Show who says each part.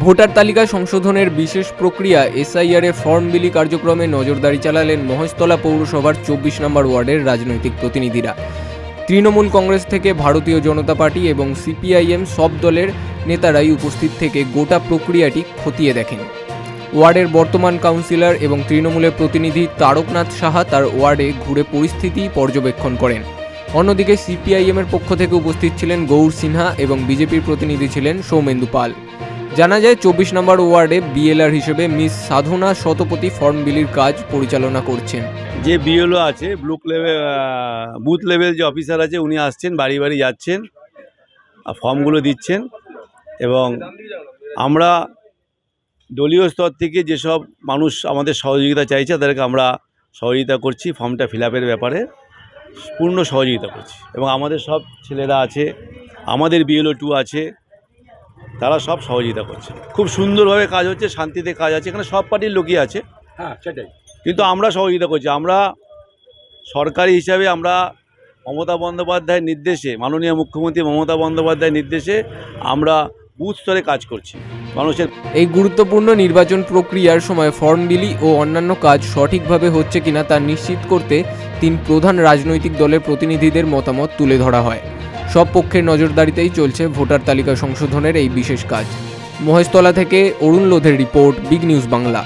Speaker 1: Voter তালিকা সংশোধনের বিশেষ প্রক্রিয়া এসআইআর এর ফর্ম বিলি কার্যক্রমে নজরদারি চালালেন মহেশতলা পৌরসভার চব্বিশ নম্বর ওয়ার্ডের রাজনৈতিক প্রতিনিধিরা। তৃণমূল কংগ্রেস থেকে ভারতীয় জনতা পার্টি এবং সিপিআইএম সব দলের নেতারাই উপস্থিত থেকে গোটা প্রক্রিয়াটি খতিয়ে দেখেন। ওয়ার্ডের বর্তমান কাউন্সিলর এবং তৃণমূলের প্রতিনিধি তারকনাথ সাহা তার ওয়ার্ডে ঘুরে পরিস্থিতি পর্যবেক্ষণ করেন। অন্যদিকে সিপিআইএমের পক্ষ থেকে উপস্থিত ছিলেন গৌর সিনহা এবং বিজেপির প্রতিনিধি ছিলেন সৌমেন্দু পাল। জানা যায়, চব্বিশ নম্বর ওয়ার্ডে বিএলআর হিসেবে মিস সাধনা শতপথী ফর্ম বিলির কাজ পরিচালনা করছেন।
Speaker 2: যে বিএলও আছে ব্লক লেভেল বুথ লেভেল যে অফিসার আছে, উনি আসছেন, বাড়ি বাড়ি যাচ্ছেন ফর্মগুলো দিচ্ছেন এবং আমরা দলীয় স্তর থেকে যেসব মানুষ আমাদের সহযোগিতা চাইছে, তাদেরকে আমরা সহযোগিতা করছি, ফর্মটা ফিল আপের ব্যাপারে পূর্ণ সহযোগিতা করছি। এবং আমাদের সব ছেলেরা আছে, আমাদের বিএলও টু আছে তারা সব সহযোগিতা করছে। খুব সুন্দরভাবে কাজ হচ্ছে শান্তিতে কাজ আছে এখানে সব পার্টির লোকই আছে।
Speaker 3: হ্যাঁ সেটাই।
Speaker 2: কিন্তু আমরা সহযোগিতা করছি। আমরা সরকারি হিসাবে আমরা মমতা বন্দ্যোপাধ্যায়ের নির্দেশে মাননীয় মুখ্যমন্ত্রী মমতা বন্দ্যোপাধ্যায়ের নির্দেশে আমরা বুথ স্তরে কাজ করছি। মানুষের
Speaker 1: এই গুরুত্বপূর্ণ নির্বাচন প্রক্রিয়ার সময় ফর্ম বিলি ও অন্যান্য কাজ সঠিকভাবে হচ্ছে কিনা তা নিশ্চিত করতে তিন প্রধান রাজনৈতিক দলের প্রতিনিধিদের মতামত তুলে ধরা হয়। সব পক্ষের নজরদারিতেই চলছে ভোটার তালিকা সংশোধনের এই বিশেষ কাজ। মহেশতলা থেকে অরুণ লোধের রিপোর্ট, বিগ নিউজ বাংলা।